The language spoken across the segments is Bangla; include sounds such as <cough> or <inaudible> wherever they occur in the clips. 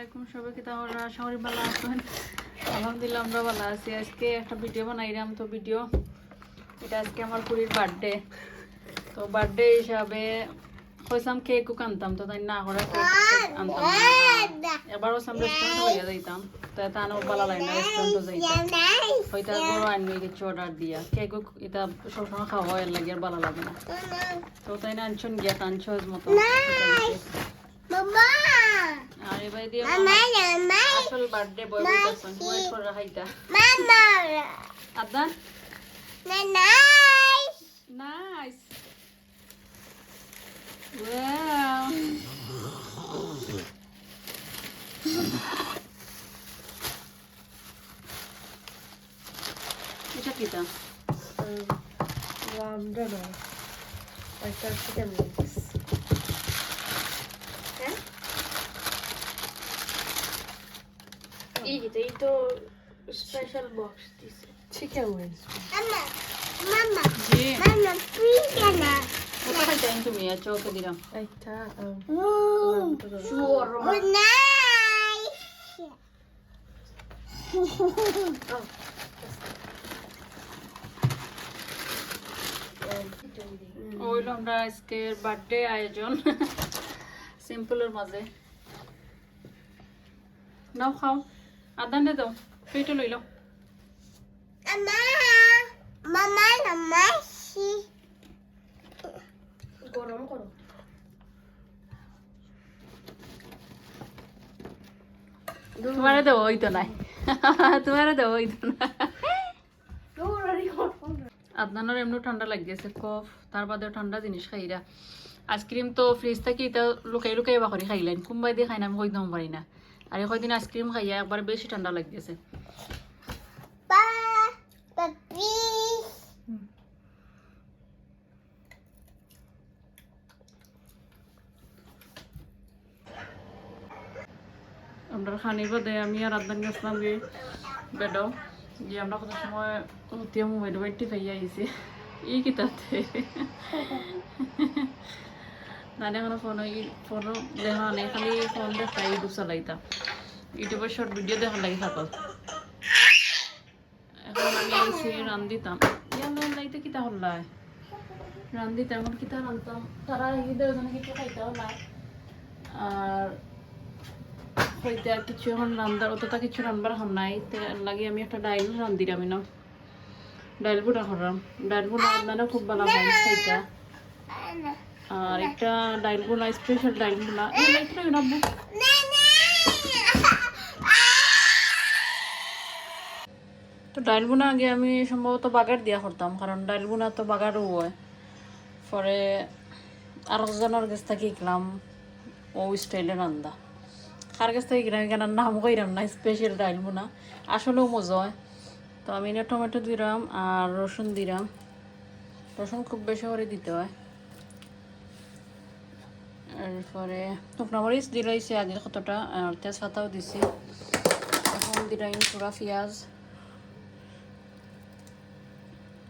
আলাইকুম সবাইকে তাহলে ভালো আছেন। আলহামদুলিল্লাহ আমরা ভালো আছি। আজকে একটা ভিডিও বানাইলাম, তো ভিডিও, এটা আজকে আমার পুরীর বার্থডে তো বার্থডে হিসাবে আনতাম তো তাই না করে আনতাম। এবার রেস্টুরেন্ট যাইতাম, তো এটা আনো ভালো লাগে না যাইতাম। হয়তো বড় আনবি, কিছু অর্ডার দিয়া। কেকও এটা সবসময় খাওয়া হয় লাগে আর ভালো লাগে না। তো তাই না আনছন গিয়া আনছজ মতো। আর এবার দিয়ে আসল বার্থডে বয় বইতাছন ওয়েট করে রাখাইতা আদান নাইস ওয়াও এটা কিটা এইটাই স্পেশাল বক্স দিছে। Chicken wings. জি। ওটা খাইতেন তুমি আর চৌকে দিলাম। Eta, um, ওইল আমরা আজকে বার্থডে আয়োজন। <laughs> সিম্পলের মাঝে। নাও খাও। আদান দাও পেটে লইল। গরম করো। তোমারে দেবো ওই তো নাই। তোমারে দেবো ওই তো না আদনানোর এমনি ঠান্ডা লাগিয়েছে কফ তার বাদেও ঠান্ডা জিনিস খাইরা আইসক্রিম তো ফ্রিজ থাকি এটা লুকাই লুকাই বা করে খাইলেন। কোনবাই দিয়ে খাই না আমি কই দম পারি না। আর কয়দিন আইসক্রিম খাইয়া একবার বেশি ঠান্ডা লাগিয়েছে আমরা খানির বাদে আমি আর আদান গেছিলাম গিয়ে বেডও, যে আমরা কত সময় উঠিয়ে মোবাইল বাইটি পাইয়া আইছি। ই কিতাতে। না দেখানো ফোন ফোন দেখা নেই, খালি ফোন দেখা ইউটিউব চালাইতা ইউটিউবের শর্ট ভিডিও দেখা লাগি থাকল। এখন আমি রান দিতাম কিতা হল্লাই রান দিতাম এখন কিতা রানতাম তারা ঈদের ওখানে কিছু আর হইতে আর কিছু এখন রান্দার অতটা কিছু রান্নার হন নাই। লাগি আমি একটা ডাইল রান্দিরাম না। ডাইল বুড়া করাম ডাইল বুড়া রান্নাটা খুব ভালো হয়, খাইতা। আর একটা ডাইল বুনা স্পেশাল ডাইল বুনা। এই লাইটটা রাখব তো ডাইল বুনা আগে আমি সম্ভবত বাগার দিয়া করতাম, কারণ ডাইলবুনা তো বাগারও হয়। পরে আর একজনের কাছ থেকে শিখলাম ও স্টাইলে রান্দা। কার কাছ থেকে কিনা কেন নাম কইরাম না স্পেশাল ডাইল বোনা। আসলেও মজা হয়। তো আমি না টমেটো দিলাম আর রসুন দিলাম রসুন খুব বেশি করে দিতে হয়। এরপরে শুকনো মরিচ দিলাইছি, আগে কতটা? আর তেজপাতাও দিছি। এখন দিলাম পুরা পেঁয়াজ।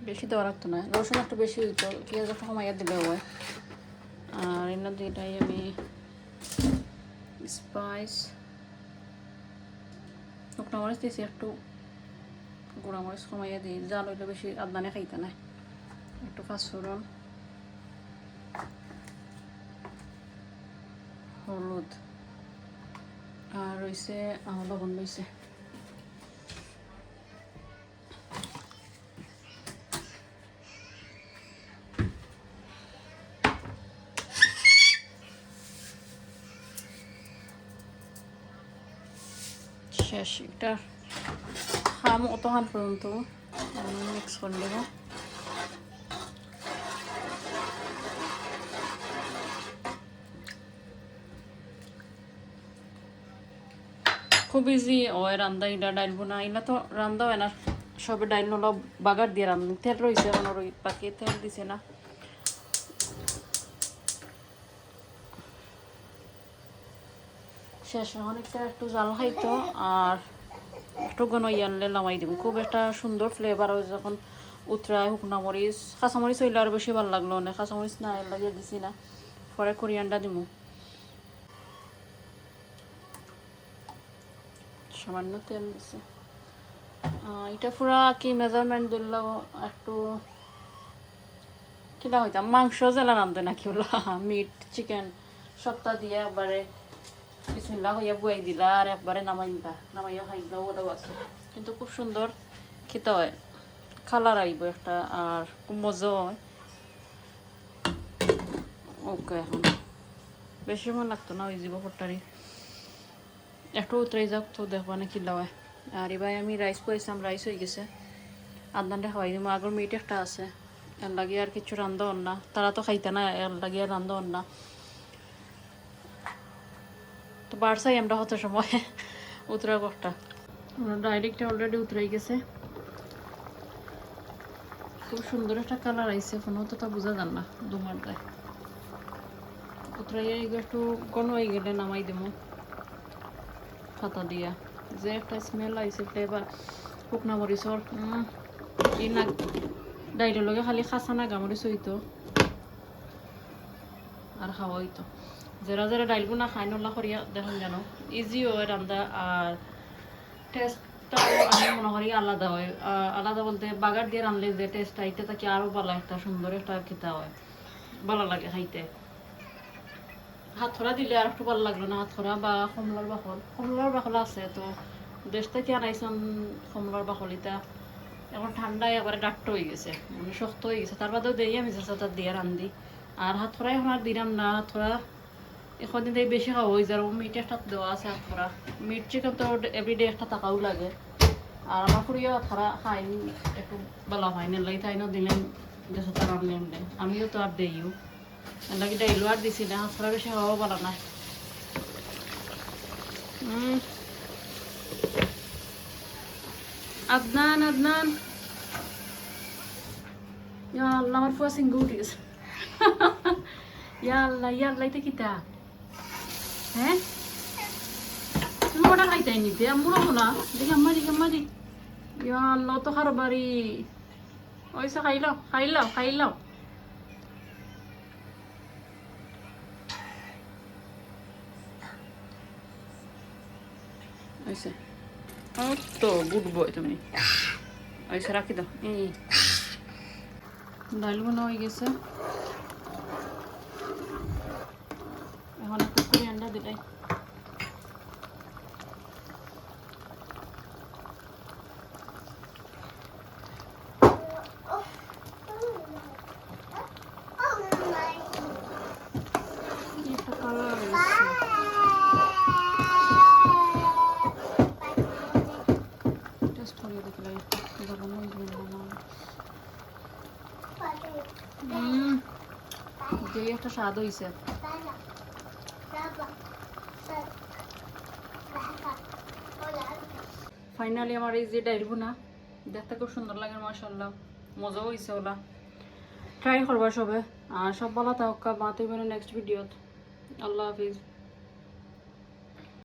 বেশি দেওয়া রাখতো না। রসুন একটু বেশি হইতো, পেঁয়াজ একটু কমাইয়া দিলে হয়। আর এনে দিলাই আমি স্পাইস শুকনো মরিচ দিয়েছি একটু। গুঁড়া মরিচ কমাইয়া দিই। জাল হইলে বেশি আদানে খাইতে নাই। একটু পাঁচফোড়ন হলুদ। আর রয়েছে লবণ রয়েছে শেষ এটা খাম অতখান পর্যন্ত। মিক্স করে দেব খুব ইজি হয় রান্দা ইলা ডাইল বোনা ইলা তো রান্দা হয় না, সবে ডাইল নলা বাগার দিয়ে রান্ধি তেল রয়েছে এখন ওই বাকি তেল দিছে না। শেষ অনেকটা একটু জাল খাইতো, আর একটু ঘন ইয়ানলে নামাই দিব। খুব একটা সুন্দর ফ্লেভার হয় যখন উতরায় শুকনা মরিচ কাঁচামরিচ হইলে আর বেশি ভালো লাগল না কাঁচামরিচ না লাগিয়ে দিছি না, পরে করিয়ান্ডা দিব সামান্য তেল দিছে। এটা পুরা কি মেজারমেন্ট দিল, একটু কিলা হইতাম, মাংস জেলা নামতে নাকি ওলা মিট চিকেন সপ্তাহ দিয়ে একবারে বিসমিল্লা হইয়া বুয়াই দিলা আর একবারে নামাই দিলা, নামাইয়া খাই দিলা ওটাও আছে। কিন্তু খুব সুন্দর, খেতে হয় কালার আইব একটা আর খুব মজা হয়। ওকে এখন। বেশি মন লাগতো না ওই জীব ফটারি একটু উতরাই যাক, তো দেখবা না কিলা আর এবার আমি রাইস করেছিলাম রাইস হয়ে গেছে। আদানটা খাওয়াই দিব আগর মিট একটা আছে। এর লাগে আর কিছু রান্ধা না। তারা তো খাইতে না, এর লাগে আর রান্ধা না। তো বাড়ছাই আমরা হতো সময়। উতরা কটা ডাইরেক্ট অলরেডি উতরাই গেছে। খুব সুন্দর একটা কালার আইছে। কোনো তো তা বোঝা যান না দুমারটায় উতরাইয়া এগুলো একটু ঘন হয়ে গেলে নামাই দেবো পাতা দিয়া। যে একটা স্মেল আইছে ফ্লেভার শুকনা মরিচর উম, কি না ডাইলের লগে খালি খাসা না গামরিচ হইতো। আর খাওয়া হইতো। যারা যারা ডাইলগু না খাই নল্লা করিয়া দেখুন জানো। ইজি হয় রান্দা আর টেস্টটা আমি মনে করি আলাদা হয়। আলাদা বলতে বাগার দিয়ে রানলে যে টেস্ট আইতে তাকে আরও ভালো একটা সুন্দর একটা খেতে হয়। ভালো লাগে খাইতে। হাত খরা দিলে আর একটু ভালো লাগল না, হাত খরা বা কমলার বাকল কমলার বাকল আছে, তো দেশ থেকে আনাইছন কমলার বাকল এটা এখন ঠান্ডায় এবারে ডাক্ট হয়ে গেছে মানে শক্ত হয়ে গেছে। তার বাদেও দেই আমি চেষ্টা তার দিয়ে রান্ধি আর হাত খরা এখন আর দিলাম না, হাত খরা এখন দিন বেশি খাওয়া হয়ে যাবে মিট একটা দেওয়া আছে হাত খরা মিট চিকেন তো এভরিডে একটা টাকাও লাগে। আর আমার হাত খরা খাই একটু ভালো হয় না লাগে তাই না দিলেন দেশে তার আমিও তো আর দেইও। লাগে ডাইলো আর দিছি না হাত খরা বেশি খাওয়াও ভালো না উম। আদনান আদনান ইয়া আল্লাহ আমার ফুয়া সিঙ্গু উঠে গেছে ইয়া আল্লাহ ইয়া আল্লাহ এটা কিতা হ্যাঁ তুমি ওটা খাইতাই নিতে আমুরো না দেখি আম্মা দেখি আম্মা দি ইয়া আল্লাহ তো খারো বাড়ি ওইসে খাই লাও খাই লাও খাই লাও ও তো গুড বয় তুমি আইসা রাখি দাও এই ডাল বোনা হয়ে গেছে এখন একটু আন্ডা দিলাই কি একটা কালার হয়েছে টেস্ট করিয়ে দেখলাই গরম হয়ে গেল হুম যে একটা স্বাদ হয়েছে ফাইনালি আমার এই যে ডাইল না, দেখতে খুব সুন্দর লাগে মাসাল্লাহ মজাও হয়েছে ওলা। ট্রাই করবা সবে। আর সব ভালো থাকা মাতে নেক্সট ভিডিওত আল্লাহ হাফিজ।